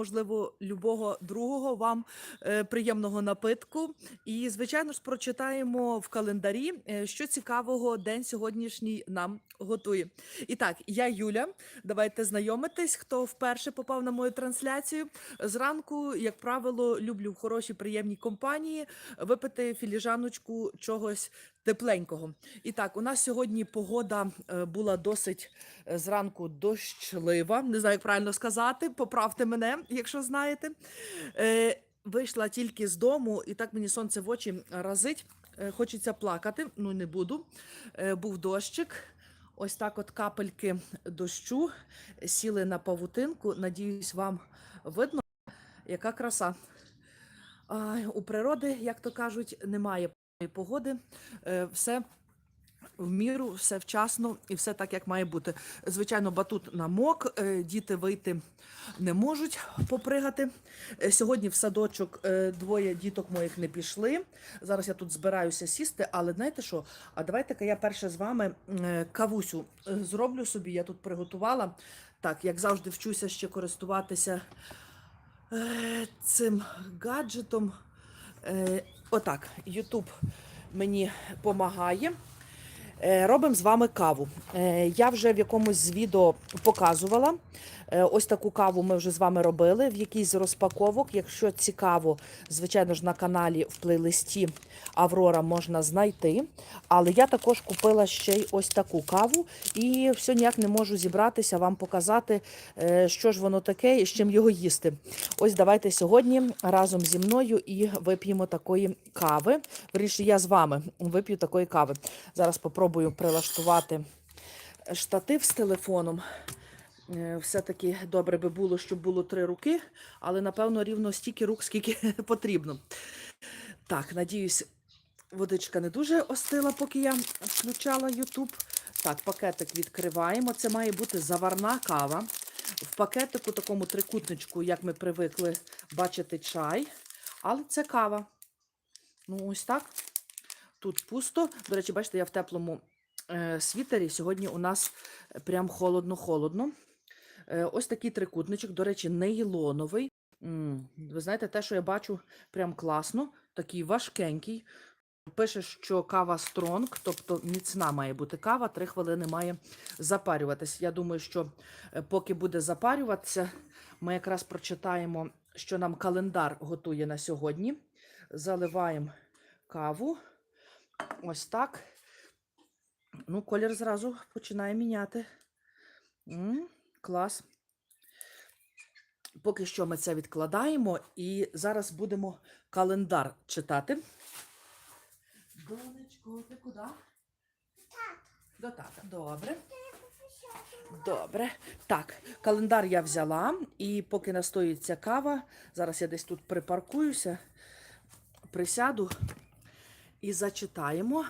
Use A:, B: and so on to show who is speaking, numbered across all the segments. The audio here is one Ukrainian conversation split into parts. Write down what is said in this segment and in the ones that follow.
A: можливо, любого другого вам е, приємного напитку. І, звичайно ж, прочитаємо в календарі, е, що цікавого день сьогоднішній нам готує. І так, я Юля. Давайте знайомитись, хто вперше попав на мою трансляцію. Зранку, як правило, люблю в хорошій приємній компанії випити філіжаночку чогось тепленького. І так, у нас сьогодні погода е, була досить е, зранку дощлива. Не знаю, як правильно сказати. Поправте мене, якщо знаєте. Е, Вийшла тільки з дому, і так мені сонце в очі разить. Хочеться плакати, ну не буду. Був дощик. Ось так от капельки дощу сіли на павутинку. Надіюсь, вам видно, яка краса. У природи, як то кажуть, немає погоди. Е, Все в міру, все вчасно і все так, як має бути. Звичайно, батут намок, е, діти вийти не можуть попригати. Е, Сьогодні в садочок двоє діток моїх не пішли. Зараз я тут збираюся сісти, але знаєте що? А давайте-ка я перше з вами кавусю зроблю собі. Я тут приготувала. Так, як завжди, вчуся ще користуватися цим гаджетом. Отак, Ютуб мені допомагає. Робимо з вами каву. Е, Я вже в якомусь з відео показувала. Е, Ось таку каву ми вже з вами робили в якійсь з розпаковок. Якщо цікаво, звичайно ж на каналі в плейлисті Аврора можна знайти. Але я також купила ще й ось таку каву і все ніяк не можу зібратися, вам показати, е, що ж воно таке і з чим його їсти. Ось давайте сьогодні разом зі мною і вип'ємо такої кави. Вирішую, я з вами вип'ю такої кави. Зараз попробую прилаштувати штатив з телефоном. Е, Все-таки добре би було, щоб було три руки, але напевно рівно стільки рук, скільки потрібно. Так, надіюсь, водичка не дуже остила, поки я включала YouTube. Так, пакетик відкриваємо. Це має бути заварна кава. В пакетику, такому трикутничку, як ми привикли бачити чай. Але це кава. Ну, ось так. Тут пусто. До речі, бачите, я в теплому е, світері. Сьогодні у нас прям холодно-холодно. Е, ось такий трикутничок, до речі, нейлоновий. Ви знаєте, те, що я бачу, прям класно, такий важкенький. Пише, що кава стронг, тобто міцна має бути кава, 3 хвилини має запарюватись. Я думаю, що е, поки буде запарюватися, ми якраз прочитаємо, що нам календар готує на сьогодні. Заливаємо каву. Ось так. Ну, колір зразу починає міняти. М, клас. Поки що ми це відкладаємо і зараз будемо календар читати. Донечко, ти куди? До тата. Добре. Добре. Так, календар я взяла, і поки настоїться кава, зараз я десь тут припаркуюся, присяду і зачитаємо.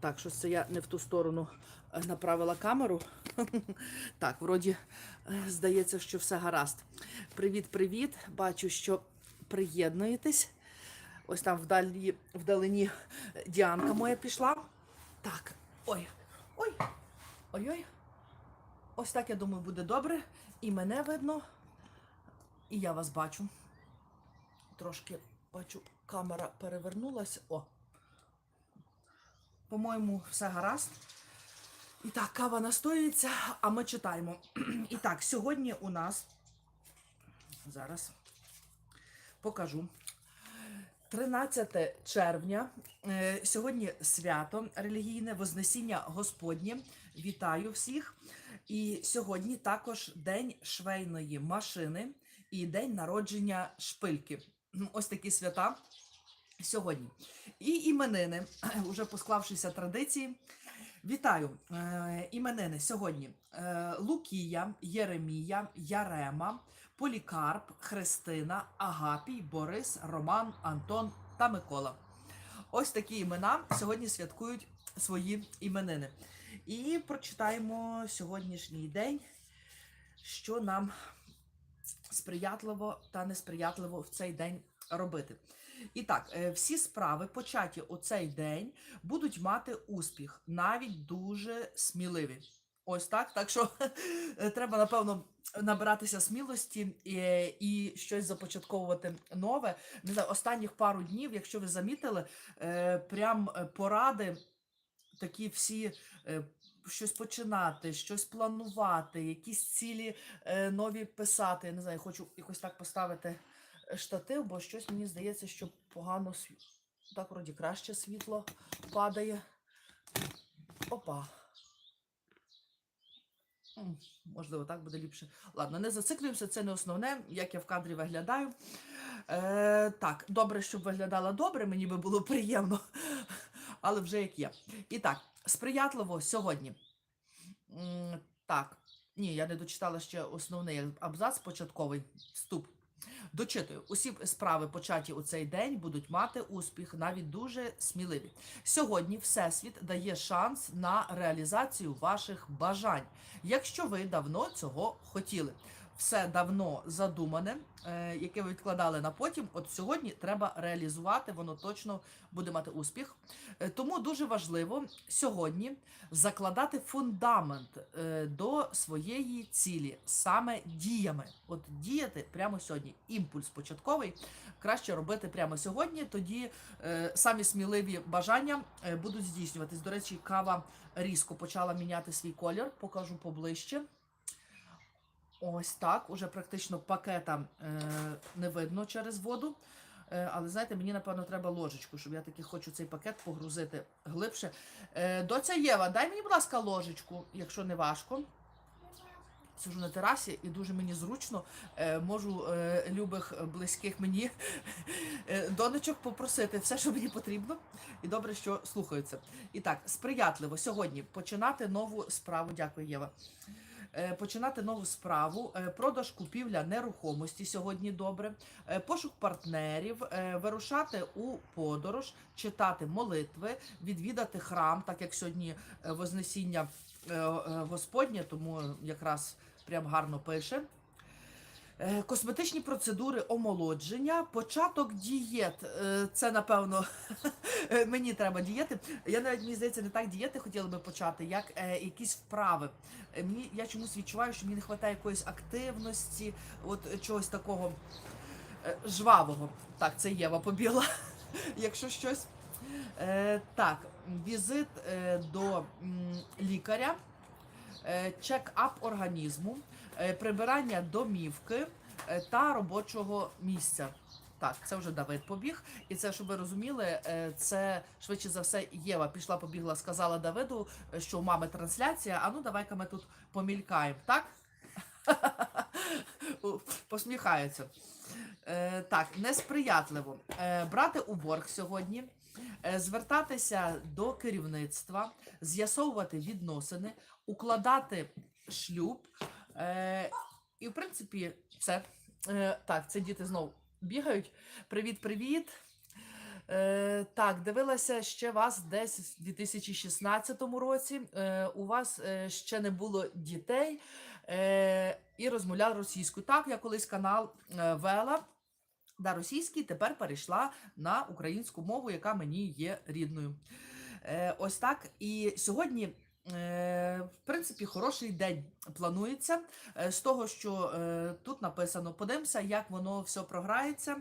A: Так, що це я не в ту сторону е, направила камеру. Так, вроді е, здається, що все гаразд. Привіт-привіт. Бачу, що приєднуєтесь. Ось там вдалі, вдалині Діанка моя пішла. Так, ой, ой, ой-ой. Ось так, я думаю, буде добре. І мене видно, і я вас бачу. Трошки бачу, камера перевернулась. О. По-моєму, все гаразд. І так, кава настоюється, а ми читаємо. І так, сьогодні у нас зараз покажу. 13 червня. Е, Сьогодні свято релігійне Вознесіння Господнє. Вітаю всіх. І сьогодні також День швейної машини і День народження шпильки. Ось такі свята сьогодні. І іменини, уже по склавшися традиції. Вітаю е, іменини сьогодні. Е, Лукія, Єремія, Ярема, Полікарп, Христина, Агапій, Борис, Роман, Антон та Микола. Ось такі імена сьогодні святкують свої іменини. І прочитаємо сьогоднішній день, що нам сприятливо та несприятливо в цей день робити. І так, е, всі справи, початі у цей день, будуть мати успіх, навіть дуже сміливі. Ось так. Так що е, треба, напевно, набиратися смілості і, і щось започатковувати нове. Не знаю, останніх пару днів, якщо ви замітили, е, прям е, поради такі всі. Щось починати, щось планувати, якісь цілі е, нові писати. Я не знаю, хочу якось так поставити е, штатив, бо щось мені здається, що погано світло. Так, вроді краще світло падає. Опа. Можливо, так буде ліпше. Ладно, не зациклюємося, це не основне, як я в кадрі виглядаю. Е, так, добре, щоб виглядала добре, мені би було приємно, але вже як є. І так, сприятливо сьогодні. Так, ні, я не дочитала ще основний абзац, початковий вступ. Дочитую, усі справи, початі у цей день, будуть мати успіх, навіть дуже сміливі. Сьогодні Всесвіт дає шанс на реалізацію ваших бажань, якщо ви давно цього хотіли. Все давно задумане, е, яке ви відкладали на потім. От сьогодні треба реалізувати, воно точно буде мати успіх. Е, Тому дуже важливо сьогодні закладати фундамент е, до своєї цілі саме діями. От діяти прямо сьогодні. Імпульс початковий краще робити прямо сьогодні. Тоді самі сміливі бажання будуть здійснюватись. До речі, кава різко почала міняти свій колір. Покажу поближче. Ось так. Уже практично пакета е, не видно через воду. Е, але знаєте, мені напевно треба ложечку, щоб я таки хочу цей пакет погрузити глибше. Е, доця Єва, дай мені, будь ласка, ложечку, якщо не важко. Сижу на терасі і дуже мені зручно. Е, можу е, любих близьких мені е, донечок попросити все, що мені потрібно. І добре, що слухаються. І так, сприятливо сьогодні починати нову справу. Дякую, Єва. Е, Починати нову справу, е, продаж купівля нерухомості сьогодні добре, е, пошук партнерів, вирушати у подорож, читати молитви, відвідати храм, так як сьогодні Вознесіння Господнє, тому якраз прям гарно пише. Е, Косметичні процедури омолодження, початок дієт. Е, Це напевно е, мені треба дієти. Я навіть мені здається, не так дієти хотіла би почати, як якісь вправи. Мені я чомусь відчуваю, що мені не вистачає якоїсь активності, от чогось такого жвавого. Так, це Єва побіла. Якщо щось. Так, візит до лікаря, чек-ап організму, е, прибирання домівки е, та робочого місця. Так, це вже Давид побіг. І це, щоб ви розуміли, е, це швидше за все Єва пішла, побігла, сказала Давиду, е, що у мами трансляція. А ну давай-ка ми тут помількаємо, так? Е, так, несприятливо. Е, брати у борг сьогодні, е, звертатися до керівництва, з'ясовувати відносини, укладати шлюб. Е, і, в принципі, все. Е, так, це діти знову бігають. Привіт, привіт. Е, так, дивилася ще вас десь в 2016 році. Е, у вас е, ще не було дітей е, і розмовляла російською. Так, я колись канал е, вела. Да, російський тепер перейшла на українську мову, яка мені є рідною. Е, ось так. І сьогодні, е, в принципі, хороший день планується. Е, з того, що е, тут написано, подивимося, як воно все програється.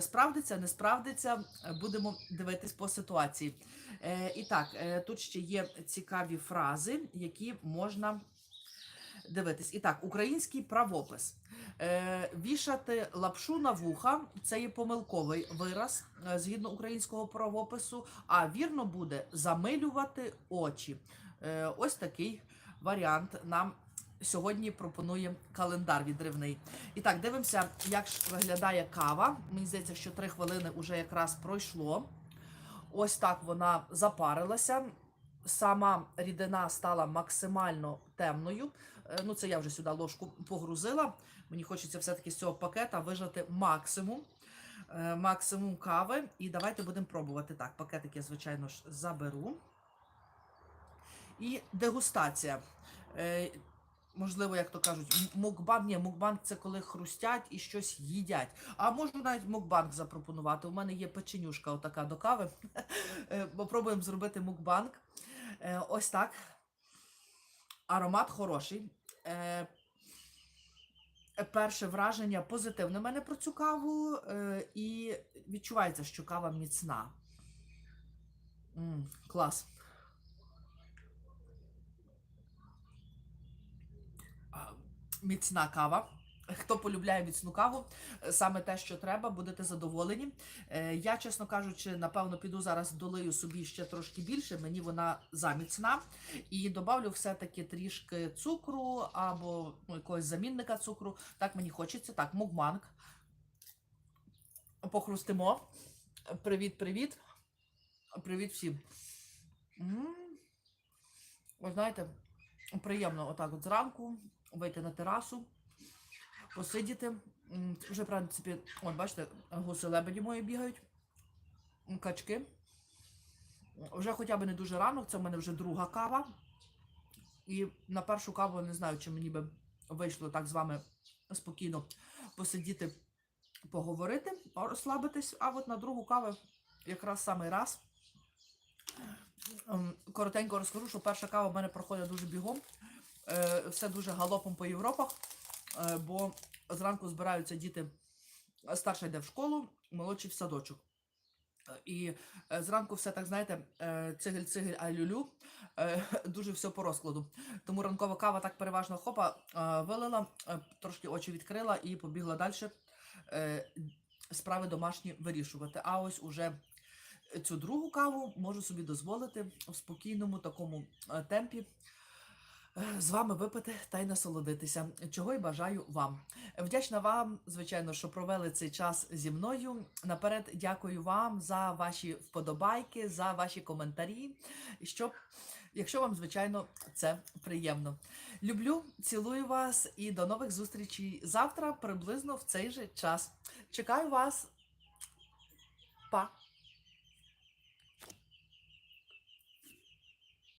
A: Справдиться, не справдиться. Будемо дивитись по ситуації. І так, тут ще є цікаві фрази, які можна дивитись. І так, український правопис. Е, вішати лапшу на вуха це є помилковий вираз е, згідно українського правопису. А вірно буде замилювати очі. Е, ось такий варіант нам сьогодні пропонує календар відривний. І так, дивимося, як виглядає кава. Мені здається, що три хвилини вже якраз пройшло. Ось так вона запарилася. Сама рідина стала максимально темною. Е, Ну, це я вже сюди ложку погрузила. Мені хочеться все-таки з цього пакета вижати максимум. е, Максимум кави. І давайте будемо пробувати. Так, пакетик я, звичайно ж, заберу. І дегустація. Е, Можливо, як то кажуть, м- Ні, мукбанг це коли хрустять і щось їдять. А можу навіть мукбанг запропонувати. У мене є печенюшка отака до кави. Попробуємо зробити мукбанг. Е, Ось так. Аромат хороший. Е, перше враження позитивне в мене про цю каву, е, і відчувається, що кава міцна. М, клас. Міцна кава. Хто полюбляє міцну каву, е, саме те, що треба, будете задоволені. Е, Я, чесно кажучи, напевно, піду зараз долию собі ще трошки більше. Мені вона заміцна. І добавлю все-таки трішки цукру або ну, якогось замінника цукру. Так мені хочеться. Так, мугманг. Похрустимо. Привіт, привіт. Привіт всім. Ви знаєте, приємно отак от зранку вийти на терасу, посидіти. Вже, в принципі, от бачите, гуси лебеді мої бігають, качки. Вже хоча б не дуже рано, це в мене вже друга кава. І на першу каву не знаю, чи мені би вийшло так з вами спокійно посидіти, поговорити, розслабитись. А от на другу каву якраз самий раз. Коротенько розкажу, що перша кава в мене проходить дуже бігом. Е, Все дуже галопом по Європах, бо зранку збираються діти. Старша йде в школу, молодший в садочок. Е, І е, зранку все так, знаєте, е, цигель-цигель ай-люлю, е, дуже все по розкладу. Тому ранкова кава так переважно хопа е, вилила, е, трошки очі відкрила і побігла далі справи домашні вирішувати. А ось уже цю другу каву можу собі дозволити в спокійному такому е, темпі е, з вами випити та й насолодитися, чого й бажаю вам. Вдячна вам, звичайно, що провели цей час зі мною. Наперед дякую вам за ваші вподобайки, за ваші коментарі. Щоб, якщо вам, звичайно, це приємно. Люблю, цілую вас і до нових зустрічей завтра, приблизно в цей же час. Чекаю вас. Па!